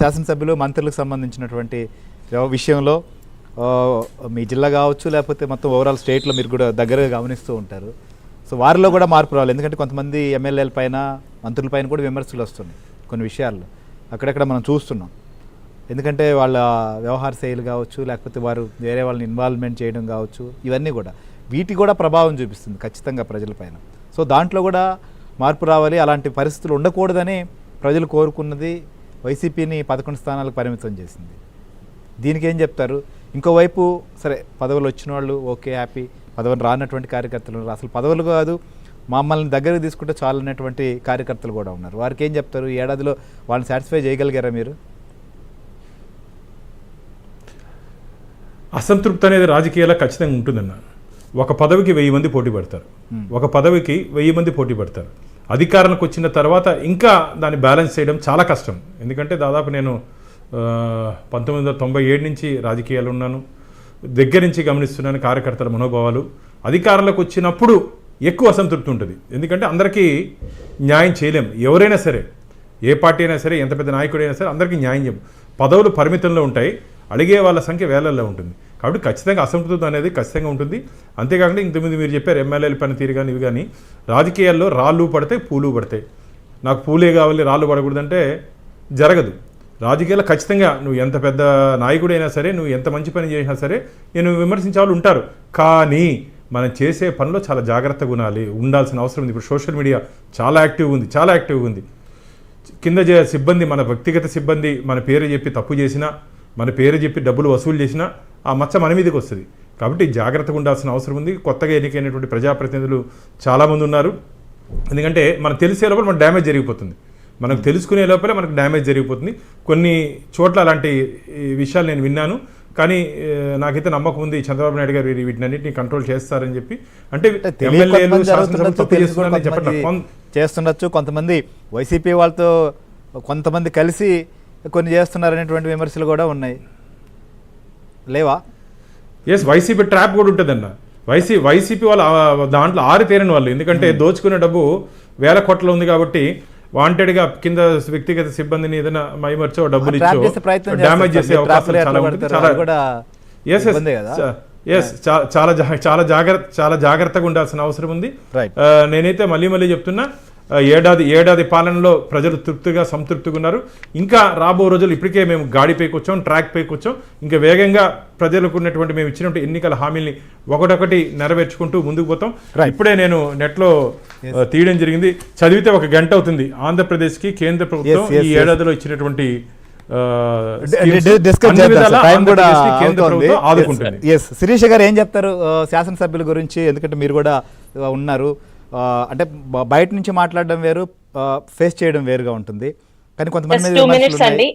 శాసనసభ్యులు మంత్రులకు సంబంధించినటువంటి విషయంలో మీ జిల్లా కావచ్చు లేకపోతే మొత్తం ఓవరాల్ స్టేట్లో మీరు కూడా దగ్గరగా గమనిస్తూ ఉంటారు. సో వారిలో కూడా మార్పు రావాలి. ఎందుకంటే కొంతమంది ఎమ్మెల్యేల పైన మంత్రుల పైన కూడా విమర్శలు వస్తున్నాయి కొన్ని విషయాల్లో. అక్కడక్కడ మనం చూస్తున్నాం. ఎందుకంటే వాళ్ళ వ్యవహార శైలి కావచ్చు లేకపోతే వారు వేరే వాళ్ళని ఇన్వాల్వ్మెంట్ చేయడం కావచ్చు ఇవన్నీ కూడా. వీటి కూడా ప్రభావం చూపిస్తుంది ఖచ్చితంగా ప్రజలపైన సో దాంట్లో కూడా మార్పు రావాలి. అలాంటి పరిస్థితులు ఉండకూడదని ప్రజలు కోరుకున్నది వైసీపీని పదకొండు స్థానాలకు పరిమితం చేసింది. దీనికి ఏం చెప్తారు? ఇంకోవైపు సరే పదవులు వచ్చిన వాళ్ళు ఓకే హ్యాపీ. పదవులు రానటువంటి కార్యకర్తలు ఉన్నారు. అసలు పదవులు కాదు మమ్మల్ని దగ్గరకు తీసుకుంటే చాలు అన్నటువంటి కార్యకర్తలు కూడా ఉన్నారు. వారికి ఏం చెప్తారు? ఈ ఏడాదిలో వాళ్ళని సాటిస్ఫై చేయగలిగారా మీరు? అసంతృప్తి అనేది రాజకీయాల్లో ఖచ్చితంగా ఉంటుందన్న. ఒక పదవికి వెయ్యి మంది పోటీ పడతారు. ఒక పదవికి వెయ్యి మంది పోటీ పడతారు. అధికారంలోకి వచ్చిన తర్వాత ఇంకా దాన్ని బ్యాలెన్స్ చేయడం చాలా కష్టం. ఎందుకంటే దాదాపు నేను పంతొమ్మిది వందల తొంభై ఏడు నుంచి రాజకీయాలు ఉన్నాను. దగ్గర నుంచి గమనిస్తున్నాను కార్యకర్తల మనోభావాలు. అధికారంలోకి వచ్చినప్పుడు ఎక్కువ అసంతృప్తి ఉంటుంది. ఎందుకంటే అందరికీ న్యాయం చేయలేం. ఎవరైనా సరే ఏ పార్టీ అయినా సరే ఎంత పెద్ద నాయకుడైనా సరే అందరికీ న్యాయం చేయం. పదవులు పరిమితంలో ఉంటాయి. అడిగే వాళ్ళ సంఖ్య వేలల్లో ఉంటుంది. కాబట్టి ఖచ్చితంగా అసంతృప్తి అనేది ఖచ్చితంగా ఉంటుంది. అంతేకాకుండా ఇంతకుముందు మీరు చెప్పారు ఎమ్మెల్యేల పనితీరు కానీ ఇవి కానీ రాజకీయాల్లో రాళ్ళు పడతాయి పూలు పడతాయి. నాకు పూలే కావాలి రాళ్ళు పడకూడదంటే జరగదు. రాజకీయాల్లో ఖచ్చితంగా నువ్వు ఎంత పెద్ద నాయకుడైనా సరే నువ్వు ఎంత మంచి పని చేసినా సరే నేను విమర్శించే వాళ్ళు ఉంటారు. కానీ మనం చేసే పనిలో చాలా జాగ్రత్తగా ఉండాలి. ఉండాల్సిన అవసరం ఉంది. ఇప్పుడు సోషల్ మీడియా చాలా యాక్టివ్గా ఉంది చాలా యాక్టివ్గా ఉంది. కింద చే- సిబ్బంది మన వ్యక్తిగత సిబ్బంది మన పేరు చెప్పి తప్పు చేసినా మన పేరు చెప్పి డబ్బులు వసూలు చేసినా ఆ మచ్చ మన మీదకి వస్తుంది. కాబట్టి జాగ్రత్తగా ఉండాల్సిన అవసరం ఉంది. కొత్తగా ఎన్నికైనటువంటి ప్రజాప్రతినిధులు చాలామంది ఉన్నారు. ఎందుకంటే మనకు తెలిసే లోపల మన డ్యామేజ్ జరిగిపోతుంది. మనకు తెలుసుకునే లోపలే మనకు డ్యామేజ్ జరిగిపోతుంది. కొన్ని చోట్ల అలాంటి విషయాలు నేను విన్నాను. కానీ నాకైతే నమ్మకం ఉంది చంద్రబాబు నాయుడు గారు వీటి- వీటినన్నింటినీ కంట్రోల్ చేస్తారని చెప్పి. అంటే ఎమ్మెల్యేలు చేస్తుండొచ్చు కొంతమంది వైసీపీ వాళ్ళతో కొంతమంది కలిసి కొన్ని చేస్తున్నారనేటువంటి విమర్శలు కూడా ఉన్నాయి. లేవా? ఎస్ వైసీపీ ట్రాప్ కూడా ఉంటుందన్న వైసీ వైసీపీ వాళ్ళు దాంట్లో ఆరితేరని వాళ్ళు. ఎందుకంటే దోచుకునే డబ్బు వేల కోట్ల ఉంది కాబట్టి వాంటెడ్గా కింద వ్యక్తిగత సిబ్బందిని ఏదైనా మైమర్చో డబ్బులు ఇచ్చో డ్యామేజ్. చేసే అవకాశం చాలా ఉంటుంది? చాలా ఎస్ కదా? ఎస్ చాలా చాలా జాగ్రత్త చాలా జాగ్రత్తగా ఉండాల్సిన అవసరం ఉంది. నేనైతే మళ్ళీ మళ్ళీ చెప్తున్నా ఏడాది ఏడాది పాలనలో ప్రజలు తృప్తిగా సంతృప్తిగా ఉన్నారు. ఇంకా రాబో రోజులు ఇప్పటికే మేము గాడి పైకి వచ్చాం ట్రాక్ పైకి వచ్చాం. ఇంకా వేగంగా ప్రజలకు ఉన్నటువంటి మేము ఇచ్చినటువంటి ఎన్నికల హామీల్ని ఒకటొకటి నెరవేర్చుకుంటూ ముందుకు పోతాం. ఇప్పుడే నేను నెట్లో తీయడం జరిగింది. చదివితే ఒక గంట అవుతుంది. ఆంధ్రప్రదేశ్కి కేంద్ర ప్రభుత్వం ఈ. ఏడాదిలో ఇచ్చినటువంటి శిరీష గారు ఏం చెప్తారు? శాసనసభ్యుల గురించి ఎందుకంటే మీరు కూడా ఉన్నారు. అంటే బయట నుంచి మాట్లాడడం వేరు ఫేస్ చేయడం వేరుగా ఉంటుంది. కానీ కొంతమంది